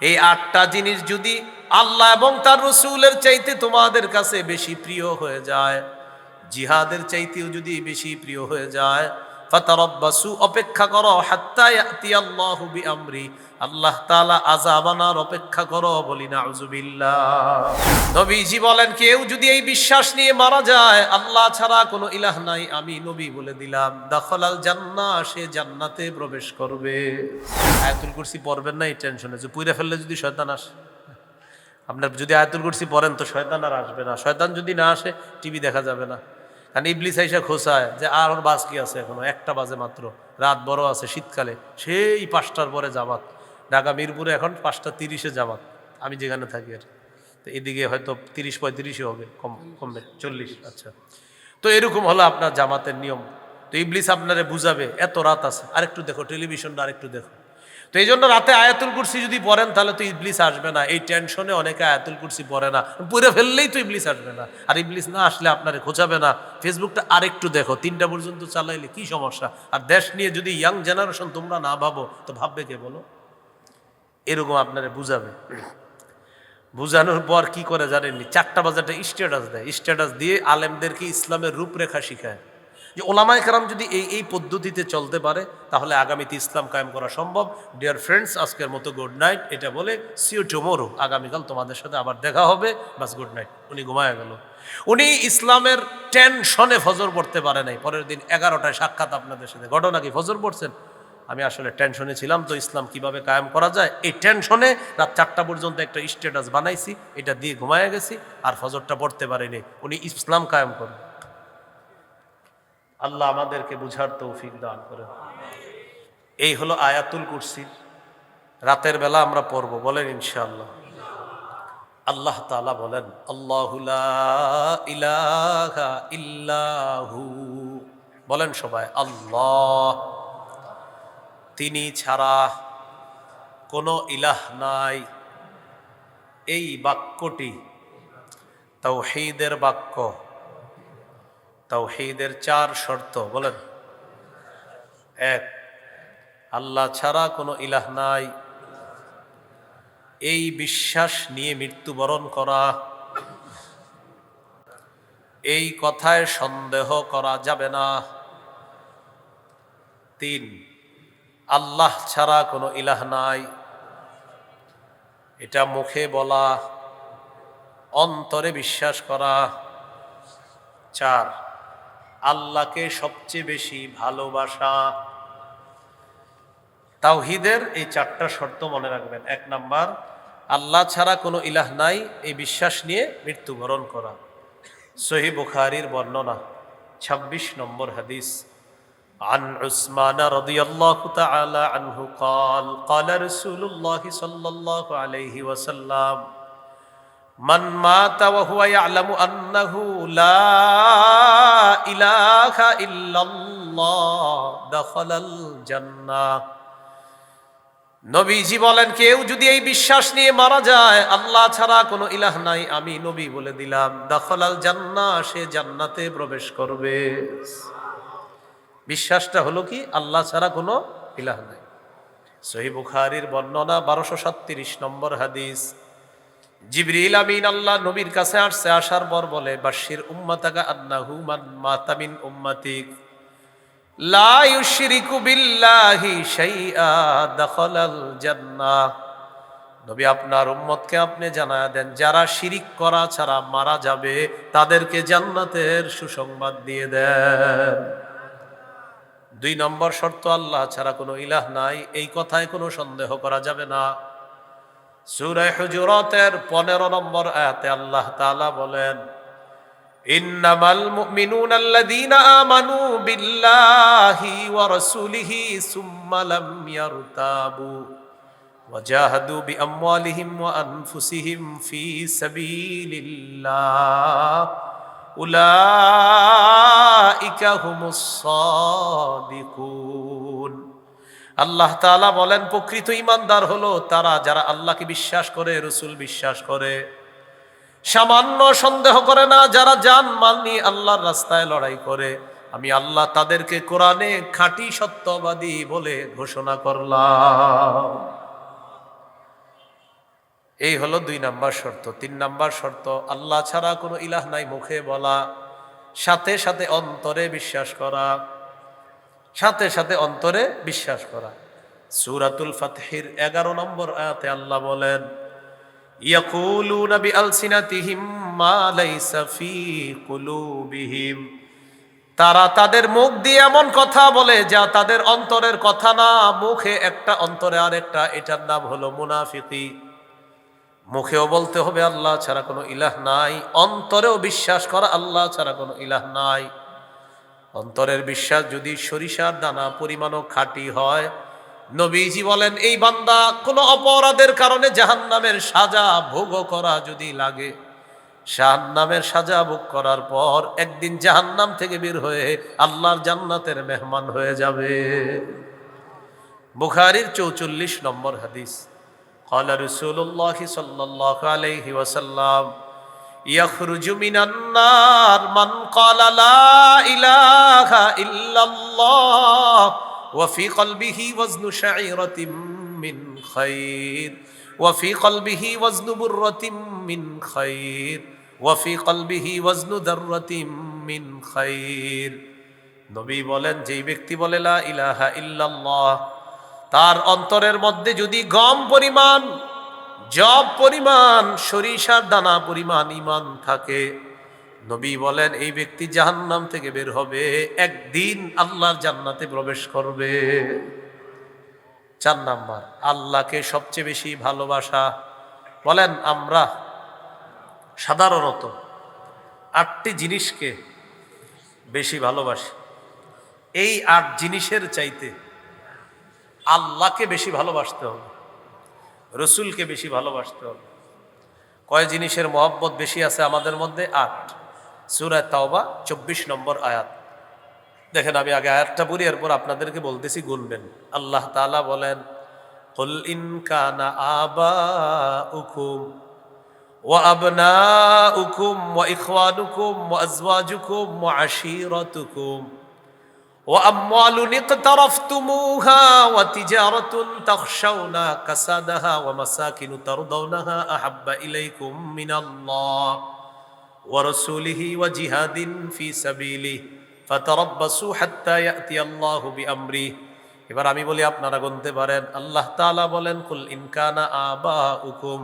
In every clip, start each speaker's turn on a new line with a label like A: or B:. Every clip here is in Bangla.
A: এই আটটা জিনিস যদি আল্লাহ এবং তার রসুলের চাইতে তোমাদের কাছে বেশি প্রিয় হয়ে যায়, জিহাদের চাইতেও যদি বেশি প্রিয় হয়ে যায় ফাতারব্বাসু, অপেক্ষা করো, হাত্তা ইয়াতি আল্লাহু বিআমরি। আল্লাহ তাআলা আযাব আনার অপেক্ষা করো, বলি না আউযুবিল্লাহ নবীজি বলেন, কেউ যদি এই বিশ্বাস নিয়ে মারা যায়, আল্লাহ ছাড়া কোনো ইলাহ নাই, আমি নবী বলে দিলাম। দাখলাল জান্নাহ, সে জান্নাতে প্রবেশ করবে। আয়াতুল কুরসি পড়বেন না, এই টেনশনে। যে পুইরা ফেললে যদি শয়তান আসে। আপনার যদি আয়াতুল কুরসি পড়েন, তো শয়তান আর আসবে না। শয়তান যদি না আসে, টিভি দেখা যাবে না। কারণ ইবলিস আইসা খোসায় যে, আর ওর বাস কি আছে এখনও? একটা বাজে মাত্র। রাত বড় আছে শীতকালে। সেই পাঁচটার পরে জামাত। ঢাকা, মিরপুরে এখন পাঁচটা তিরিশে জামাত। আমি যেখানে থাকি আর তো এদিকে হয়তো তিরিশ পঁয়ত্রিশে হবে, কম, কমবে, চল্লিশ আচ্ছা। তো এরকম হলো আপনার জামাতের নিয়ম। তো ইবলিস আপনারে বুঝাবে, এত রাত আছে। আরেকটু দেখো, টেলিভিশনটা আরেকটু দেখো। তো এই জন্য রাতে আয়াতুল কুরসি যদি পড়েন, তাহলে তো ইবলিস আসবে না। এই টেনশনে অনেকে আয়াতুল কুরসি পড়ে না। পড়ে ফেললেই তো ইবলিস আসবে না। আর ইবলিস না আসলে আপনারে খোঁচাবে না। ফেসবুকটা আরেকটু দেখো, তিনটা পর্যন্ত চালাইলে কি সমস্যা? আর দেশ নিয়ে যদি ইয়াং জেনারেশন তোমরা না ভাবো, তো ভাববে কে বলো? এরকম আপনারে বুঝাবে। বুঝানোর পর কি করে জানেননি? চারটা বাজারটা স্ট্যাটাস দেয়। স্ট্যাটাস দিয়ে আলেমদেরকে ইসলামের রূপরেখা শিখায়। যে ওলামায় কারাম যদি এই এই পদ্ধতিতে চলতে পারে, তাহলে আগামীতে ইসলাম কায়েম করা সম্ভব। ডিয়ার ফ্রেন্ডস আজকের মতো গুড নাইট এটা বলে সিও টুমোরো আগামীকাল তোমাদের সাথে আবার দেখা হবে। বাস গুড নাইট উনি ঘুমায় গেল। উনি ইসলামের টেনশনে ফজর পড়তে পারে নাই। পরের দিন এগারোটায় সাক্ষাৎ আপনাদের সাথে। ঘটনা কি? ফজর পড়ছেন? আমি আসলে টেনশনে ছিলাম তো ইসলাম কীভাবে কায়েম করা যায়? এই টেনশনে রাত চারটা পর্যন্ত একটা স্ট্যাটাস বানাইছি। এটা দিয়ে ঘুমায় গেছি। আর ফজরটা পড়তে পারিনি। উনি ইসলাম কায়েম করেন। আল্লাহ আমাদেরকে বুঝার তৌফিক দান করে। এই হলো আয়াতুল কুরসি। রাতের বেলা আমরা পড়ব, বলেন ইনশাআল্লাহ। আল্লাহ তাআলা বলেন ইল্লাহু। বলেন সবাই, আল্লাহ। তিনি ছাড়া কোনো ইলাহ নাই। এই বাক্যটি তাওহীদের বাক্য। তাওহীদের চার শর্ত, বলেন। এক, আল্লাহ ছাড়া কোনো ইলাহ নাই। এই বিশ্বাস নিয়ে মৃত্যুবরণ করা। এই কথায় সন্দেহ করা যাবে না। তিন, আল্লাহ ছাড়া কোনো ইলাহ নাই। এটা মুখে বলা, অন্তরে বিশ্বাস করা। চার আল্লাহকে সবচেয়ে বেশি ভালোবাসা তাওহিদের এই চারটা শর্ত মনে রাখবেন এক নাম্বার আল্লাহ ছাড়া কোনো ইলাহ নাই এই বিশ্বাস নিয়ে মৃত্যুবরণ করা সহি বুখারির বর্ণনা ২৬ নম্বর হাদিস عن عثمان رضي الله تعالى عنه قال قال رسول الله صلى الله عليه وسلم মান মাতা ওয়া হুয়া ইয়ালামু আন্নাহু লা ইলাহা নবীজি বলেন, কেউ যদি এই বিশ্বাস নিয়ে মারা যায়, আল্লাহ ছাড়া কোনো ইলাহ নাই, আমি নবী বলে দিলাম। দাখলাল জান্না সে জান্নাতে প্রবেশ করবে। বিশ্বাসটা হলো কি, আল্লাহ ছাড়া কোনো ইলাহ নাই। সহি বুখারির বর্ণনা বারোশো সাতত্রিশ নম্বর হাদিস। জিবরিল আমিন আল্লাহ নবীর কাছে আসছে, আসার পর বলে বাশির উম্মাতাকা আন্নাহু মান মাতামিন উম্মাতিক। লা ইউশরিকু বিল্লাহি শাইআ দাখালাল নবী, আপনার উম্মতকে আপনি জানায়া দেন, যারা শিরিক করা ছাড়া মারা যাবে, তাদেরকে জান্নাতের সুসংবাদ দিয়ে দেন। দুই নম্বর শর্ত, আল্লাহ ছাড়া কোনো ইলাহ নাই, এই কথায় কোনো সন্দেহ করা যাবে না। সুরায় হুজুরতের পনেরো নম্বর আয়াতে আল্লাহ তালা বলেন, ইন্নামাল মুমিনুন আল্লাযীনা আমানু বিল্লাহি ওয়া রাসূলিহি সুম্মা লাম ইয়ারতাবু ওয়া জাহাদু বিআমওয়ালিহিম ওয়া আনফুসিহিম ফি সাবিলিল্লাহ। উলাইকা হুমুস সাদিকুন। আল্লাহ তাআলা বলেন, প্রকৃত ইমানদার হলো তারা যারা আল্লাহকে বিশ্বাস করে, রসুল বিশ্বাস করে। সামান্য সন্দেহ করে না, যারা যান মাল নিয়ে আল্লাহর রাস্তায় লড়াই করে। আমি আল্লাহ তাদেরকে কোরআনে খাঁটি সত্যবাদী বলে ঘোষণা করলাম। এই হলো দুই নাম্বার শর্ত। তিন নাম্বার শর্ত, আল্লাহ ছাড়া কোনো ইলাহ নাই মুখে বলা। সাথে সাথে অন্তরে বিশ্বাস করা। সাথে সাথে অন্তরে বিশ্বাস করা। সুরাতুল ফাতহির এগারো নম্বর আয়াতে আল্লাহ বলেন, ইয়াকুলুনা বিআলসিনাতিহিম মা লাইসা ফি কুলুবিহিম। তারা তাদের মুখ দিয়ে এমন কথা বলে যা তাদের অন্তরের কথা না, মুখে একটা অন্তরে আরেকটা, এটার নাম হলো মুনাফিকি। মুখেও বলতে হবে আল্লাহ ছাড়া কোনো ইলাহ নাই, অন্তরেও বিশ্বাস করা আল্লাহ ছাড়া কোনো ইলাহ নাই। অন্তরের বিশ্বাস যদি সরিষার দানা পরিমাণও খাঁটি হয় নবীজি বলেন এই বান্দা কোনো অপরাধের কারণে জাহান্নামের সাজা ভোগ করা যদি লাগে জাহান্নামের সাজা ভোগ করার পর একদিন জাহান্নাম থেকে বের হয়ে আল্লাহর জান্নাতের মেহমান হয়ে যাবে বুখারির চৌচল্লিশ নম্বর হাদিস قال رسول الله صلى الله عليه وسلم يخرج من النار من قال لا إله إلا الله وفي قلبه وزن شعيرة من خير وفي قلبه وزن برة من خير وفي قلبه وزن ذرة من خير নবী বলেন যেই ব্যক্তি বলে লা ইলাহা ইল্লাল্লাহ তার অন্তরের মধ্যে যদি গম পরিমাণ জব পরিমাণ, সরিষার দানা পরিমাণ, ইমান থাকে। নবী বলেন, এই ব্যক্তি জাহান্নাম থেকে বের হবে, একদিন আল্লাহর জান্নাতে প্রবেশ করবে। চার নাম্বার, আল্লাহকে সবচেয়ে বেশি ভালোবাসা। বলেন, আমরা সাধারণত আটটি জিনিসকে বেশি ভালোবাসি। এই আট জিনিসের চাইতে আল্লাহকে বেশি ভালোবাসতে হবে। রসুলকে বেশি ভালোবাসতে হবে কয় জিনিসের মহব্বত বেশি আছে আমাদের মধ্যে আট সুরায় তাওবা চব্বিশ নম্বর আয়াত দেখেন আমি আগে আয়াতটা পড়ি এরপর আপনাদেরকে বলতেছি গুনবেন আল্লাহ তাআলা বলেন قل إن كان آباؤكم وأبناؤكم وإخوانكم وأزواجكم وعشيرتكم وأموال اقترفتموها وتجارة تخشون كسادها ومساكن ترضونها أحب إليكم من الله ورسوله وجهاد في سبيله فتربصوا حتى يأتي الله بأمره এবার আমি বলি আপনারা গুনতে পারেন আল্লাহ তাআলা বলেন কুল ইনকানা আবা উকুম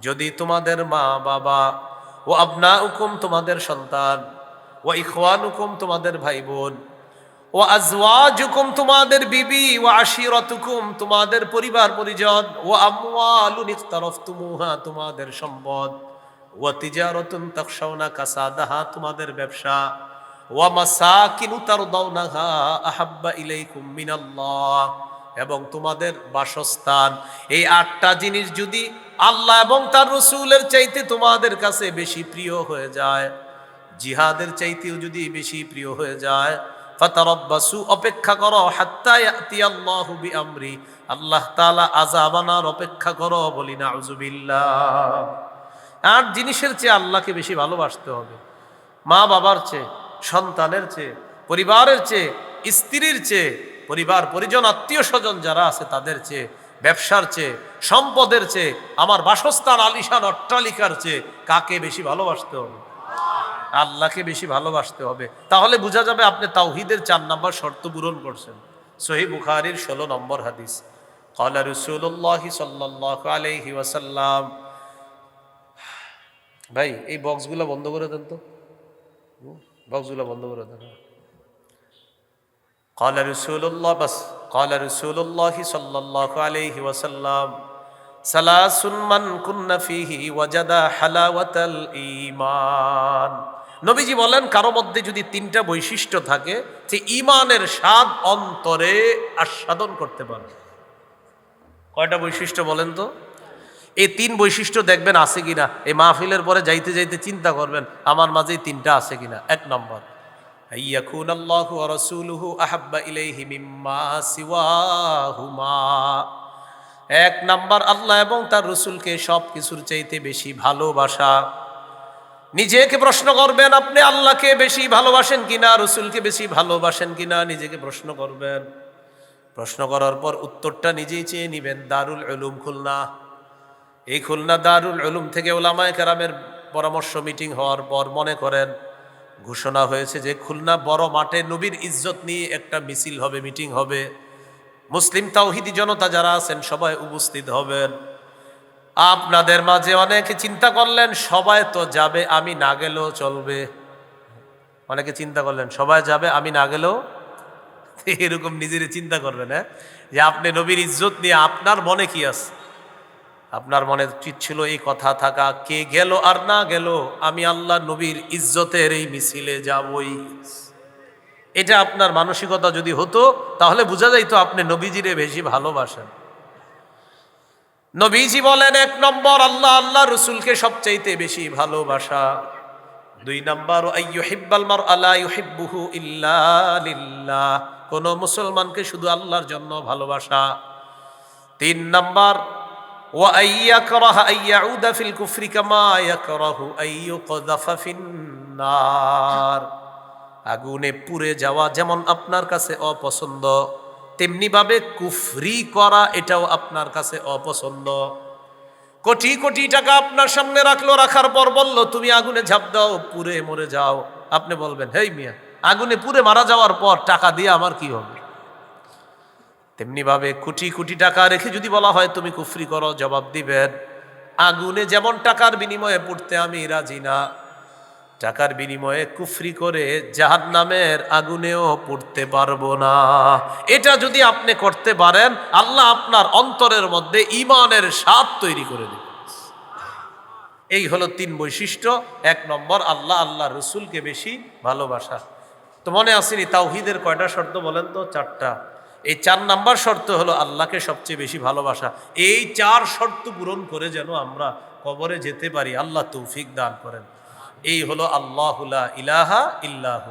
A: যদি তোমাদের মা বাবা ও আবনা উকুম তোমাদের সন্তান ও ইখওয়ানুকুম তোমাদের ভাই বোন ও আজওয়াজুকুম, তোমাদের বিবি ও আশিরতুকুম, তোমাদের পরিবার, পরিজন ও আমওয়ালুন ইখতারাফতুমুহা, তোমাদের সম্পদ। ও তিজারাতুন তাখশাউনা কাসাদাহা, তোমাদের ব্যবসা। ও মাসাকিনু তারদাউনাহা আহাব্বা ইলাইকুম মিনাল্লাহ, এবং তোমাদের বাসস্থান। এই আটটা জিনিস যদি আল্লাহ এবং তার রসুলের চাইতে তোমাদের কাছে বেশি প্রিয় হয়ে যায়, জিহাদের চাইতেও যদি বেশি প্রিয় হয়ে যায় ফাতারব্বাসু, অপেক্ষা করো, হাত্তা ইয়াতি আল্লাহু বিআমরি। আল্লাহ তাআলা আযাব আনার অপেক্ষা করো, বলি না আউযুবিল্লাহ আর জিনিসের চেয়ে আল্লাহকে বেশি ভালোবাসতে হবে। মা বাবার চেয়ে, সন্তানের চেয়ে, পরিবারের চেয়ে, স্ত্রীর চেয়ে, পরিবার, পরিজন, আত্মীয় স্বজন যারা আছে তাদের চেয়ে, ব্যবসার চেয়ে, সম্পদের চেয়ে, আমার বাসস্থান, আলিশান, অট্টালিকার চেয়ে কাকে বেশি ভালোবাসতে হবে? আল্লাহকে বেশি ভালোবাসতে হবে। তাহলে বোঝা যাবে আপনি তাওহিদের চার নম্বর শর্ত পূরণ করছেন। সহি বুখারির ষোলো নম্বর হাদিস। কলা রসুল্লাহ সাল্লাহ আলহি ওয়াসাল্লাম ভাই, এই বক্সগুলো বন্ধ করে দেন তো। বক্সগুলো বন্ধ করে দেন। কলা রসুল্লাহ বাস কলা রসুল্লাহ সাল্লাহ আলহি ওয়াসাল্লাম সালাসুন মান কুন্না ফিহি ওয়াজাদা হালাওয়াতাল ঈমান। নবীজি বলেন, কারও মধ্যে যদি তিনটা বৈশিষ্ট্য থাকে যে ইমানের স্বাদ অন্তরে আস্বাদন করতে পারে। কয়টা বৈশিষ্ট্য বলেন তো? এই তিন বৈশিষ্ট্য দেখবেন আছে কিনা? এই মাহফিলের পরে যাইতে যাইতে চিন্তা করবেন, আমার মাঝে তিনটা আছে কিনা? এক নম্বর এক নাম্বার, আল্লাহ এবং তার রসুলকে সব কিছুর চাইতে বেশি ভালোবাসা। নিজেকে প্রশ্ন করবেন, আপনি আল্লাহকে বেশি ভালোবাসেন কিনা রসুলকে বেশি ভালোবাসেন কিনা নিজেকে প্রশ্ন করবেন। প্রশ্ন করার পর উত্তরটা নিজেই চেয়ে নিবেন, দারুল উলুম খুলনা। এই খুলনা দারুল উলুম থেকে ওলামায় কেরামের পরামর্শ মিটিং হওয়ার পর মনে করেন, ঘোষণা হয়েছে যে খুলনা বড় মাঠে নবীর ইজ্জত নিয়ে একটা মিছিল হবে, মিটিং হবে। মুসলিম তাওহিদি জনতা যারা আছেন সবাই উপস্থিত হবেন। আপনাদের মাঝে অনেকে চিন্তা করলেন, সবাই তো যাবে, আমি না গেলেও চলবে। অনেকে চিন্তা করলেন, সবাই যাবে, আমি না গেলেও? এরকম নিজের চিন্তা করবেন হ্যাঁ? যে আপনি নবীর ইজ্জত নিয়ে আপনার মনে কি আছে? আপনার মনে উচিত ছিল এই কথা থাকা, কে গেল আর না গেল? আমি আল্লাহ নবীর ইজ্জতের এই মিছিলে যাবই। এটা আপনার মানসিকতা যদি হতো, তাহলে বোঝা যাইতো আপনি নবীজিরে বেশি ভালোবাসেন। নবীজি বলেন, এক নম্বর আল্লাহ আল্লাহ রসুলকে সবচাইতে বেশি ভালোবাসা। দুই নম্বর কোন মুসলমানকে শুধু আল্লাহর জন্য ভালোবাসা। তিন নম্বর আগুনে পুড়ে যাওয়া যেমন আপনার কাছে অপছন্দ তেমনি ভাবে কুফরি করা এটাও আপনার কাছে অপছন্দ। কোটি কোটি টাকা আপনার সামনে রাখল, রাখার পর বলল, তুমি আগুনে ঝাঁপ দাও, পুড়ে মরে যাও। আপনি বলবেন, হেই মিয়া, আগুনে পুড়ে মারা যাওয়ার পর টাকা দিয়ে আমার কি হবে? তেমনি ভাবে কোটি কোটি টাকা রেখে যদি বলা হয়, তুমি কুফরি করো, জবাব দিবেন, আগুনে যেমন টাকার বিনিময়ে পড়তে আমি রাজি না। টাকার বিনিময়ে কুফরি করে জাহান নামের আগুনেও পড়তে পারব না। এটা যদি আপনি করতে পারেন, আল্লাহ আপনার অন্তরের মধ্যে ইমানের স্বাদ তৈরি করে দেবে এই হলো তিন বৈশিষ্ট্য। এক নম্বর, আল্লাহ আল্লাহ রসুলকে বেশি ভালোবাসা। তো মনে আসেনি, তাওহিদের কয়টা শর্ত বলেন তো? চারটা। এই চার নাম্বার শর্ত হলো আল্লাহকে সবচেয়ে বেশি ভালোবাসা। এই চার শর্ত পূরণ করে যেন আমরা কবরে যেতে পারি। আল্লাহ তৌফিক দান করেন। এই হলো আল্লাহুল্লাহ ইলাহা ইল্লাহু।